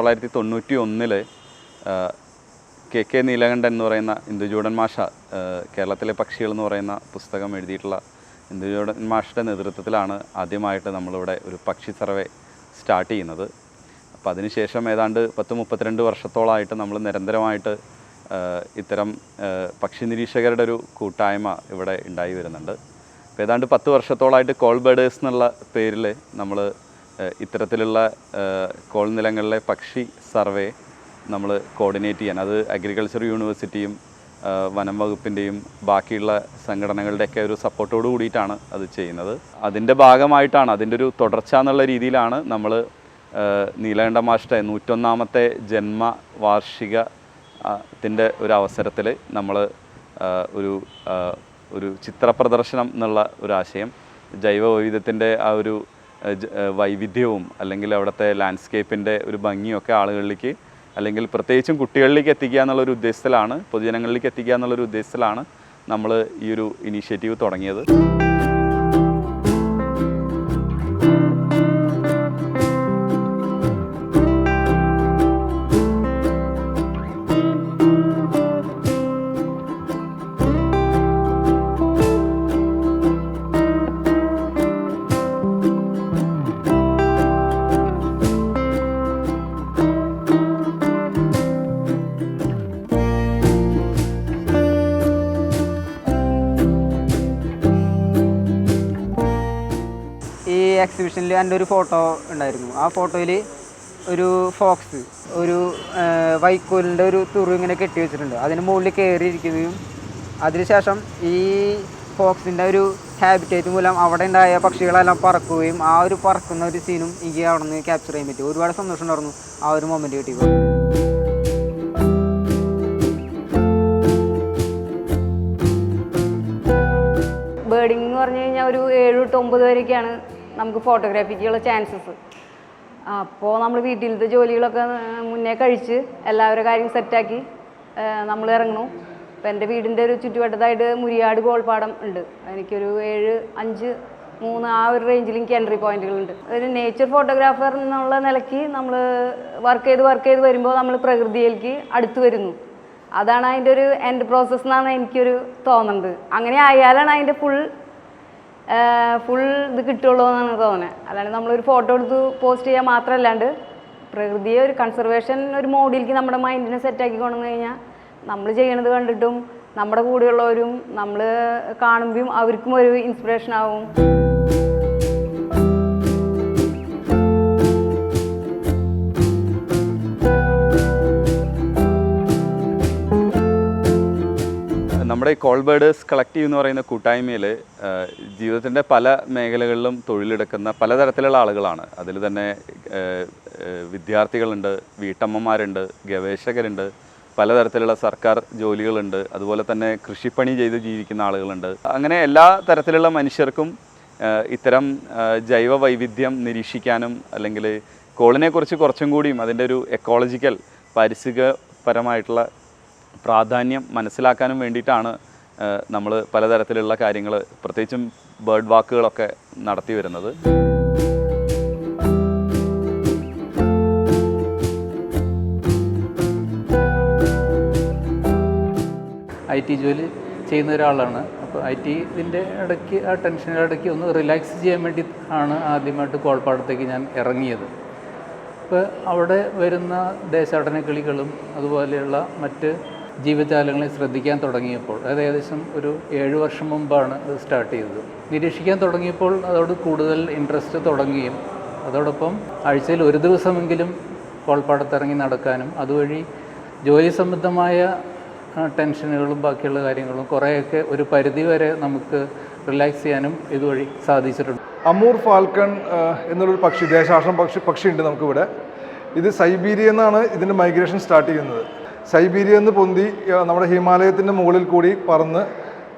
തൊള്ളായിരത്തി തൊണ്ണൂറ്റി ഒന്നിൽ കെ കെ നീലകണ്ഠൻ എന്ന് പറയുന്ന ഇന്ദുജൂടൻ മാഷ കേരളത്തിലെ പക്ഷികൾ എന്ന് പറയുന്ന പുസ്തകം എഴുതിയിട്ടുള്ള ഇന്ദുജൂടൻ മാഷയുടെ നേതൃത്വത്തിലാണ് ആദ്യമായിട്ട് നമ്മളിവിടെ ഒരു പക്ഷി സർവേ സ്റ്റാർട്ട് ചെയ്യുന്നത്. അപ്പോൾ അതിനുശേഷം ഏതാണ്ട് പത്ത് മുപ്പത്തിരണ്ട് വർഷത്തോളമായിട്ട് നമ്മൾ നിരന്തരമായിട്ട് ഇത്തരം പക്ഷി നിരീക്ഷകരുടെ ഒരു കൂട്ടായ്മ ഇവിടെ ഉണ്ടായി വരുന്നുണ്ട്. അപ്പോൾ ഏതാണ്ട് പത്ത് വർഷത്തോളമായിട്ട് കോൾ ബേഡേഴ്സ് എന്നുള്ള പേരിൽ നമ്മൾ ഇത്തരത്തിലുള്ള കോൾനിലങ്ങളിലെ കോൾ നിലങ്ങളിലെ പക്ഷി സർവേ നമ്മൾ കോർഡിനേറ്റ് ചെയ്യാൻ അത് അഗ്രികൾച്ചർ യൂണിവേഴ്സിറ്റിയും വനം വകുപ്പിന്റെയും ബാക്കിയുള്ള സംഘടനകളുടെയൊക്കെ ഒരു സപ്പോർട്ടോട് കൂടിയിട്ടാണ് അത് ചെയ്യുന്നത്. അതിന്റെ ഭാഗമായിട്ടാണ് അതിന്റെ ഒരു തുടർച്ച എന്നുള്ള രീതിയിലാണ് നമ്മൾ നീലകണ്ഠ മാഷ്ട നൂറ്റൊന്നാമത്തെ ജന്മ വാർഷിക ത്തിന്റെ ഒരു അവസരത്തിൽ നമ്മൾ ഒരു ഒരു ചിത്ര പ്രദർശനം എന്നുള്ള ഒരു ആശയം ജൈവ വൈവിധ്യത്തിന്റെ ആ ഒരു വൈവിധ്യവും അല്ലെങ്കിൽ അവിടുത്തെ ലാൻഡ്സ്കേപ്പിന്റെ ഒരു ഭംഗിയൊക്കെ ആളുകളിലേക്ക് അല്ലെങ്കിൽ പ്രത്യേകിച്ചും കുട്ടികളിലേക്ക് എത്തിക്കുക എന്നുള്ളൊരു ഉദ്ദേശത്തിലാണ് പൊതുജനങ്ങളിലേക്ക് എത്തിക്കുക എന്നുള്ളൊരു ഉദ്ദേശത്തിലാണ് നമ്മൾ ഈ ഒരു ഇനീഷ്യേറ്റീവ് തുടങ്ങിയത്. എക്സിബിഷനിൽ എന്റെ ഒരു ഫോട്ടോ ഉണ്ടായിരുന്നു. ആ ഫോട്ടോയിൽ ഒരു ഫോക്സ് ഒരു വൈക്കോലിന്റെ ഒരു തുറു ഇങ്ങനെ കെട്ടി വെച്ചിട്ടുണ്ട്. അതിന് മുകളിൽ കയറിയിരിക്കുകയും അതിനുശേഷം ഈ ഫോക്സിന്റെ ഒരു ഹാബിറ്റേറ്റ് മൂലം അവിടെ ഉണ്ടായ പക്ഷികളെല്ലാം പറക്കുകയും ആ ഒരു പറക്കുന്ന ഒരു സീനും എനിക്ക് അവിടെ നിന്ന് ക്യാപ്ചർ ചെയ്യാൻ പറ്റി. ഒരുപാട് സന്തോഷം ഉണ്ടായിരുന്നു ആ ഒരു മൊമെന്റ് കിട്ടിയപ്പോൾ. ബേർഡിംഗ് എന്ന് പറഞ്ഞു കഴിഞ്ഞാൽ ഒരു ഏഴ് തൊട്ട് ഒമ്പത് വരെയൊക്കെയാണ് നമുക്ക് ഫോട്ടോഗ്രാഫിക്കുള്ള ചാൻസസ് അപ്പോൾ നമ്മൾ വീട്ടിലത്തെ ജോലികളൊക്കെ മുന്നേ കഴിച്ച് എല്ലാവരുടെ കാര്യം സെറ്റാക്കി നമ്മൾ ഇറങ്ങണു അപ്പോൾ എന്റെ വീടിന്റെ ഒരു ചുറ്റുവട്ടത്തായിട്ട് മുരിയാട് ഗോൾപാടം ഉണ്ട്. എനിക്കൊരു ഏഴ് അഞ്ച് മൂന്ന് ആ ഒരു റേഞ്ചിൽ എനിക്ക് എൻട്രി പോയിന്റുകളുണ്ട് ഒരു നേച്ചർ ഫോട്ടോഗ്രാഫർ എന്നുള്ള നിലയ്ക്ക് നമ്മൾ വർക്ക് ചെയ്ത് വർക്ക് ചെയ്ത് വരുമ്പോൾ നമ്മൾ പ്രകൃതിയിലേക്ക് അടുത്ത് വരുന്നു. അതാണ് അതിന്റെ ഒരു എൻഡ് പ്രോസസ്സ് എന്നാണ് എനിക്കൊരു തോന്നുന്നത് അങ്ങനെ ആയാലാണ് അതിന്റെ ഫുൾ ഫുൾ ഇത് കിട്ടുള്ളൂ എന്നാണ് തോന്നുന്നത് അല്ലാണ്ട് നമ്മളൊരു ഫോട്ടോ എടുത്ത് പോസ്റ്റ് ചെയ്യാൻ മാത്രമല്ലാണ്ട് പ്രകൃതിയെ ഒരു കൺസർവേഷൻ ഒരു മോഡിലേക്ക് നമ്മുടെ മൈൻഡിനെ സെറ്റാക്കി കൊണ്ടു കഴിഞ്ഞാൽ നമ്മൾ ചെയ്യണത് കണ്ടിട്ടും നമ്മുടെ കൂടെയുള്ളവരും നമ്മൾ കാണുമ്പോഴും അവർക്കും ഒരു ഇൻസ്പിറേഷൻ ആവും. നമ്മുടെ ഈ കോൾ ബേഡേഴ്സ് കളക്റ്റീവ് എന്ന് പറയുന്ന കൂട്ടായ്മയിൽ ജീവിതത്തിന്റെ പല മേഖലകളിലും തൊഴിലെടുക്കുന്ന പലതരത്തിലുള്ള ആളുകളാണ്. അതിൽ തന്നെ വിദ്യാർത്ഥികളുണ്ട് വീട്ടമ്മമാരുണ്ട് ഗവേഷകരുണ്ട് പലതരത്തിലുള്ള സർക്കാർ ജോലികളുണ്ട് അതുപോലെ തന്നെ കൃഷിപ്പണി ചെയ്ത് ജീവിക്കുന്ന ആളുകളുണ്ട്. അങ്ങനെ എല്ലാ തരത്തിലുള്ള മനുഷ്യർക്കും ഇത്തരം ജൈവ വൈവിധ്യം നിരീക്ഷിക്കാനും അല്ലെങ്കിൽ കോളിനെക്കുറിച്ച് കുറച്ചും കൂടിയും അതിന്റെ ഒരു എക്കോളജിക്കൽ പാരിസ്ഥിതികപരമായിട്ടുള്ള പ്രാധാന്യം മനസ്സിലാക്കാനും വേണ്ടിയിട്ടാണ് നമ്മൾ പലതരത്തിലുള്ള കാര്യങ്ങൾ പ്രത്യേകിച്ചും ബേർഡ് വാക്കുകളൊക്കെ നടത്തി വരുന്നത്. ഐ ടി ജോലി ചെയ്യുന്ന ഒരാളാണ്. അപ്പോൾ ഐ ടി ഇതിന്റെ ഇടയ്ക്ക് ആ ടെൻഷന്റെ ഇടയ്ക്ക് ഒന്ന് റിലാക്സ് ചെയ്യാൻ വേണ്ടി ആണ് ആദ്യമായിട്ട് കോൾപ്പാടത്തേക്ക് ഞാൻ ഇറങ്ങിയത്. അപ്പോൾ അവിടെ വരുന്ന ദേശാടന കിളികളും അതുപോലെയുള്ള മറ്റ് ജീവജാലങ്ങളെ ശ്രദ്ധിക്കാൻ തുടങ്ങിയപ്പോൾ അത് ഏകദേശം ഒരു ഏഴ് വർഷം മുമ്പാണ് അത് സ്റ്റാർട്ട് ചെയ്തത്. നിരീക്ഷിക്കാൻ തുടങ്ങിയപ്പോൾ അതോട് കൂടുതൽ ഇൻട്രസ്റ്റ് തുടങ്ങുകയും അതോടൊപ്പം ആഴ്ചയിൽ ഒരു ദിവസമെങ്കിലും കോൾപ്പാടത്തിറങ്ങി നടക്കാനും അതുവഴി ജോലി സംബന്ധമായ ടെൻഷനുകളും ബാക്കിയുള്ള കാര്യങ്ങളും കുറേയൊക്കെ ഒരു പരിധി വരെ നമുക്ക് റിലാക്സ് ചെയ്യാനും ഇതുവഴി സാധിച്ചിട്ടുണ്ട്. അമൂർ ഫാൽക്കൺ എന്നുള്ളൊരു പക്ഷി ദേശാശ്രം പക്ഷി പക്ഷിയുണ്ട് നമുക്കിവിടെ. ഇത് സൈബീരിയ എന്നാണ് ഇതിന്റെ മൈഗ്രേഷൻ സ്റ്റാർട്ട് ചെയ്യുന്നത്. സൈബീരിയ എന്ന് പൊന്തി നമ്മുടെ ഹിമാലയത്തിന്റെ മുകളിൽ കൂടി പറന്ന്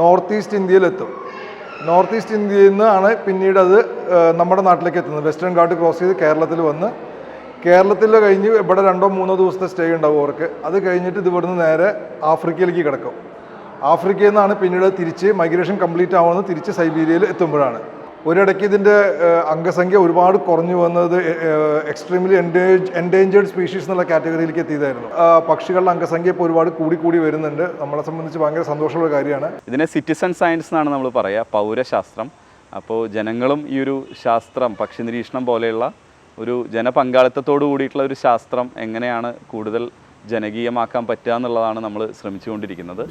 നോർത്ത് ഈസ്റ്റ് ഇന്ത്യയിലെത്തും. നോർത്ത് ഈസ്റ്റ് ഇന്ത്യയിൽ നിന്നാണ് പിന്നീട് അത് നമ്മുടെ നാട്ടിലേക്ക് എത്തുന്നത്. വെസ്റ്റേൺ ഘാട്ട് ക്രോസ് ചെയ്ത് കേരളത്തിൽ വന്ന് കേരളത്തിൽ കഴിഞ്ഞ് ഇവിടെ രണ്ടോ മൂന്നോ ദിവസത്തെ സ്റ്റേ ഉണ്ടാവും അവർക്ക്. അത് കഴിഞ്ഞിട്ട് ഇത് ഇവിടുന്ന് നേരെ ആഫ്രിക്കയിലേക്ക് കിടക്കും. ആഫ്രിക്കയിൽ നിന്നാണ് പിന്നീട് തിരിച്ച് മൈഗ്രേഷൻ കംപ്ലീറ്റ് ആവുന്നത് തിരിച്ച് സൈബീരിയയിൽ എത്തുമ്പോഴാണ്. ഒരിടയ്ക്ക് ഇതിന്റെ അംഗസംഖ്യ ഒരുപാട് കുറഞ്ഞു വന്നത് എക്സ്ട്രീംലി എൻഡേജ് എൻഡേഞ്ചേർഡ് സ്പീഷീസ് എന്നുള്ള കാറ്റഗറിയിലേക്ക് എത്തിയതായിരുന്നു. പക്ഷികളുടെ അംഗസംഖ്യ ഇപ്പോൾ ഒരുപാട് കൂടി കൂടി വരുന്നുണ്ട്. നമ്മളെ സംബന്ധിച്ച് ഭയങ്കര സന്തോഷമുള്ള കാര്യമാണ്. ഇതിനെ സിറ്റിസൺ സയൻസ് എന്നാണ് നമ്മൾ പറയുക പൗരശാസ്ത്രം. അപ്പോൾ ജനങ്ങളും ഈ ഒരു ശാസ്ത്രം പക്ഷി നിരീക്ഷണം പോലെയുള്ള ഒരു ജനപങ്കാളിത്തത്തോടു കൂടിയിട്ടുള്ള ഒരു ശാസ്ത്രം എങ്ങനെയാണ് കൂടുതൽ ജനകീയമാക്കാൻ പറ്റുക എന്നുള്ളതാണ് നമ്മൾ ശ്രമിച്ചുകൊണ്ടിരിക്കുന്നത്.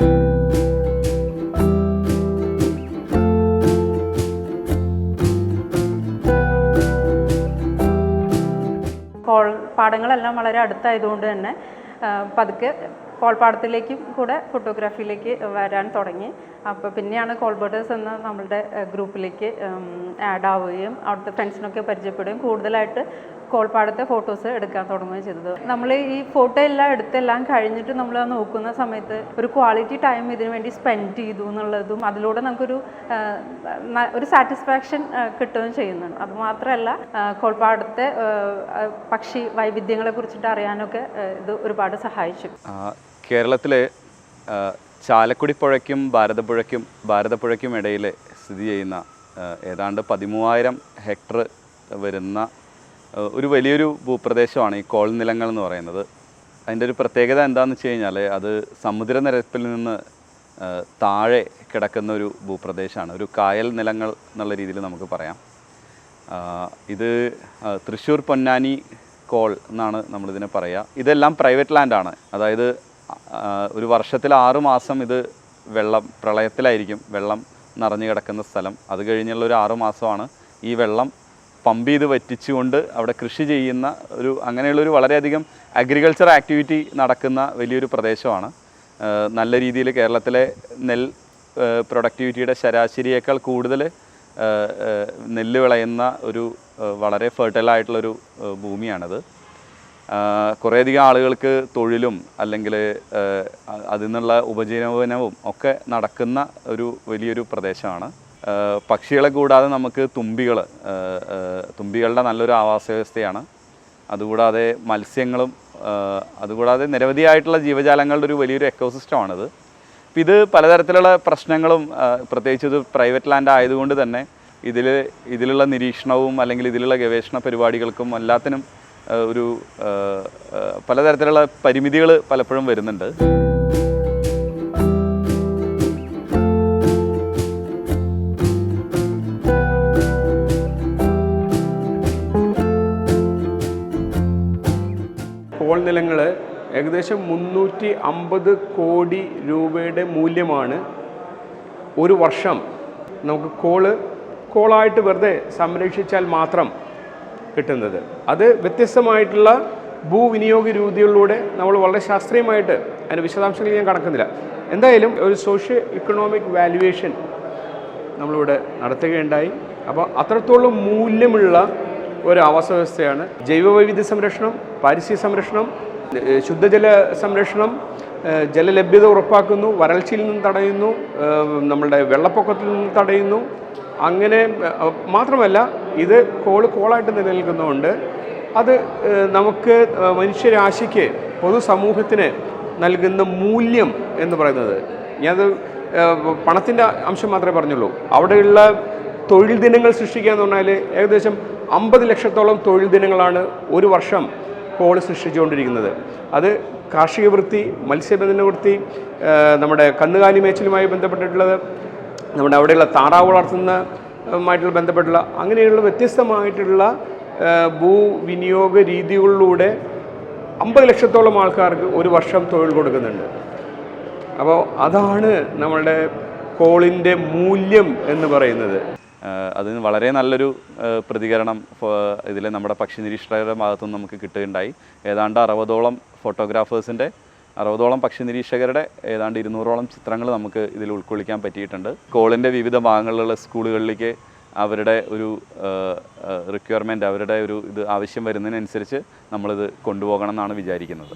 പാടങ്ങളെല്ലാം വളരെ അടുത്തായതുകൊണ്ട് തന്നെ പതുക്കെ കോൾപ്പാടത്തിലേക്കും കൂടെ ഫോട്ടോഗ്രാഫിയിലേക്ക് വരാൻ തുടങ്ങി. അപ്പോൾ പിന്നെയാണ് കോൾബേർഡേഴ്സ് എന്ന നമ്മളുടെ ഗ്രൂപ്പിലേക്ക് ആഡ് ആവുകയും അവിടുത്തെ ഫ്രണ്ട്സിനൊക്കെ പരിചയപ്പെടുകയും കൂടുതലായിട്ട് കോൾപ്പാടത്തെ ഫോട്ടോസ് എടുക്കാൻ തുടങ്ങുകയും ചെയ്തത്. നമ്മൾ ഈ ഫോട്ടോ എല്ലാം എടുത്തെല്ലാം കഴിഞ്ഞിട്ട് നമ്മൾ നോക്കുന്ന സമയത്ത് ഒരു ക്വാളിറ്റി ടൈം ഇതിനു വേണ്ടി സ്പെൻഡ് ചെയ്തു എന്നുള്ളതും അതിലൂടെ നമുക്കൊരു ഒരു സാറ്റിസ്ഫാക്ഷൻ കിട്ടുകയും ചെയ്യുന്നുണ്ട്. അതുമാത്രമല്ല മാത്രമല്ല കോൾപ്പാടത്തെ പക്ഷി വൈവിധ്യങ്ങളെ കുറിച്ചിട്ട് അറിയാനൊക്കെ ഇത് ഒരുപാട് സഹായിച്ചു. കേരളത്തിലെ ചാലക്കുടി പുഴയ്ക്കും ഭാരതപ്പുഴയ്ക്കും ഭാരതപ്പുഴയ്ക്കും ഇടയിൽ സ്ഥിതി ചെയ്യുന്ന ഏതാണ്ട് പതിമൂവായിരം ഹെക്ടർ വരുന്ന ഒരു വലിയൊരു ഭൂപ്രദേശമാണ് ഈ കോൾ നിലങ്ങൾ എന്ന് പറയുന്നത്. അതിന്റെ ഒരു പ്രത്യേകത എന്താണെന്ന് വെച്ച് കഴിഞ്ഞാൽ അത് സമുദ്രനിരപ്പിൽ നിന്ന് താഴെ കിടക്കുന്ന ഒരു ഭൂപ്രദേശമാണ് ഒരു കായൽ നിലങ്ങൾ എന്നുള്ള രീതിയിൽ നമുക്ക് പറയാം. ഇത് തൃശ്ശൂർ പൊന്നാനി കോൾ എന്നാണ് നമ്മളിതിനെ പറയുക ഇതെല്ലാം പ്രൈവറ്റ് ലാൻഡാണ് അതായത് ഒരു വർഷത്തിൽ ആറു മാസം ഇത് വെള്ളം പ്രളയത്തിലായിരിക്കും വെള്ളം നിറഞ്ഞു കിടക്കുന്ന സ്ഥലം. അത് കഴിഞ്ഞുള്ള ഒരു ആറു മാസമാണ് ഈ വെള്ളം പമ്പ് ചെയ്ത് വറ്റിച്ചുകൊണ്ട് അവിടെ കൃഷി ചെയ്യുന്ന ഒരു അങ്ങനെയുള്ളൊരു വളരെയധികം അഗ്രികൾച്ചർ ആക്ടിവിറ്റി നടക്കുന്ന വലിയൊരു പ്രദേശമാണ്. നല്ല രീതിയിൽ കേരളത്തിലെ നെൽ പ്രൊഡക്ടിവിറ്റിയുടെ ശരാശരിയേക്കാൾ കൂടുതൽ നെല്ല് വിളയുന്ന ഒരു വളരെ ഫെർട്ടൈലായിട്ടുള്ളൊരു ഭൂമിയാണത്. കുറേയധികം ആളുകൾക്ക് തൊഴിലും അല്ലെങ്കിൽ അതിൽ നിന്നുള്ള ഉപജീവനവും ഒക്കെ നടക്കുന്ന ഒരു വലിയൊരു പ്രദേശമാണ്. പക്ഷികളെ കൂടാതെ നമുക്ക് തുമ്പികൾ തുമ്പികളുടെ നല്ലൊരു ആവാസ വ്യവസ്ഥയാണ് അതുകൂടാതെ മത്സ്യങ്ങളും അതുകൂടാതെ നിരവധിയായിട്ടുള്ള ജീവജാലങ്ങളുടെ ഒരു വലിയൊരു എക്കോസിസ്റ്റമാണിത്. അപ്പം ഇത് പലതരത്തിലുള്ള പ്രശ്നങ്ങളും പ്രത്യേകിച്ച് ഇത് പ്രൈവറ്റ് ലാൻഡ് ആയതുകൊണ്ട് തന്നെ ഇതിൽ ഇതിലുള്ള നിരീക്ഷണവും അല്ലെങ്കിൽ ഇതിലുള്ള ഗവേഷണ പരിപാടികൾക്കും എല്ലാത്തിനും ഒരു പലതരത്തിലുള്ള പരിമിതികൾ പലപ്പോഴും വരുന്നുണ്ട്. ഏകദേശം മുന്നൂറ്റി അമ്പത് കോടി രൂപയുടെ മൂല്യമാണ് ഒരു വർഷം. നമുക്ക് കോൾ കോളായിട്ട് വെറുതെ സംരക്ഷിച്ചാൽ മാത്രം കിട്ടുന്നത്. അത് വ്യത്യസ്തമായിട്ടുള്ള ഭൂവിനിയോഗ രീതികളിലൂടെ നമ്മൾ വളരെ ശാസ്ത്രീയമായിട്ട് അതിന്റെ വിശദാംശങ്ങൾ ഞാൻ കടക്കുന്നില്ല. എന്തായാലും ഒരു സോഷ്യോ ഇക്കണോമിക് വാല്യുവേഷൻ നമ്മളിവിടെ നടത്തുകയുണ്ടായി. അപ്പോൾ അത്രത്തോളം മൂല്യമുള്ള ഒരു ആവാസ വ്യവസ്ഥയാണ് ജൈവവൈവിധ്യ സംരക്ഷണം പാരിസ്ഥിതിക സംരക്ഷണം ശുദ്ധജല സംരക്ഷണം ജലലഭ്യത ഉറപ്പാക്കുന്നു വരൾച്ചയിൽ നിന്ന് തടയുന്നു നമ്മളുടെ വെള്ളപ്പൊക്കത്തിൽ നിന്ന് തടയുന്നു. അങ്ങനെ മാത്രമല്ല ഇത് കോൾ കോളായിട്ട് നിലനിൽക്കുന്നതുകൊണ്ട് അത് നമുക്ക് മനുഷ്യരാശിക്ക് പൊതുസമൂഹത്തിന് നൽകുന്ന മൂല്യം എന്ന് പറയുന്നത്. ഞാനത് പണത്തിന്റെ അംശം മാത്രമേ പറഞ്ഞുള്ളൂ. അവിടെയുള്ള തൊഴിൽ ദിനങ്ങൾ സൃഷ്ടിക്കുക എന്ന് പറഞ്ഞാൽ ഏകദേശം അമ്പത് ലക്ഷത്തോളം തൊഴിൽ ദിനങ്ങളാണ് ഒരു വർഷം കോൾ സൃഷ്ടിച്ചുകൊണ്ടിരിക്കുന്നത്. അത് കാർഷിക വൃത്തി മത്സ്യബന്ധന വൃത്തി നമ്മുടെ കന്നുകാലി മേച്ചിലുമായി ബന്ധപ്പെട്ടിട്ടുള്ളത് നമ്മുടെ അവിടെയുള്ള താറാവ് വളർത്തുന്നതുമായിട്ടുള്ള ബന്ധപ്പെട്ടുള്ള അങ്ങനെയുള്ള വ്യത്യസ്തമായിട്ടുള്ള ഭൂവിനിയോഗ രീതികളിലൂടെ അമ്പത് ലക്ഷത്തോളം ആൾക്കാർക്ക് ഒരു വർഷം തൊഴിൽ കൊടുക്കുന്നുണ്ട്. അപ്പോൾ അതാണ് നമ്മളുടെ കോളിന്റെ മൂല്യം എന്ന് പറയുന്നത്. അതിന് വളരെ നല്ലൊരു പ്രതികരണം ഇതിൽ നമ്മുടെ പക്ഷി നിരീക്ഷകരുടെ ഭാഗത്തുനിന്ന് നമുക്ക് കിട്ടുകയുണ്ടായി. ഏതാണ്ട് അറുപതോളം ഫോട്ടോഗ്രാഫേഴ്സിന്റെ അറുപതോളം പക്ഷി നിരീക്ഷകരുടെ ഏതാണ്ട് ഇരുന്നൂറോളം ചിത്രങ്ങൾ നമുക്ക് ഇതിൽ ഉൾക്കൊള്ളിക്കാൻ പറ്റിയിട്ടുണ്ട്. കോളിന്റെ വിവിധ ഭാഗങ്ങളിലുള്ള സ്കൂളുകളിലേക്ക് അവരുടെ ഒരു റിക്വയർമെന്റ് അവരുടെ ഒരു ഇത് ആവശ്യം വരുന്നതിനനുസരിച്ച് നമ്മളിത് കൊണ്ടുപോകണം എന്നാണ് വിചാരിക്കുന്നത്.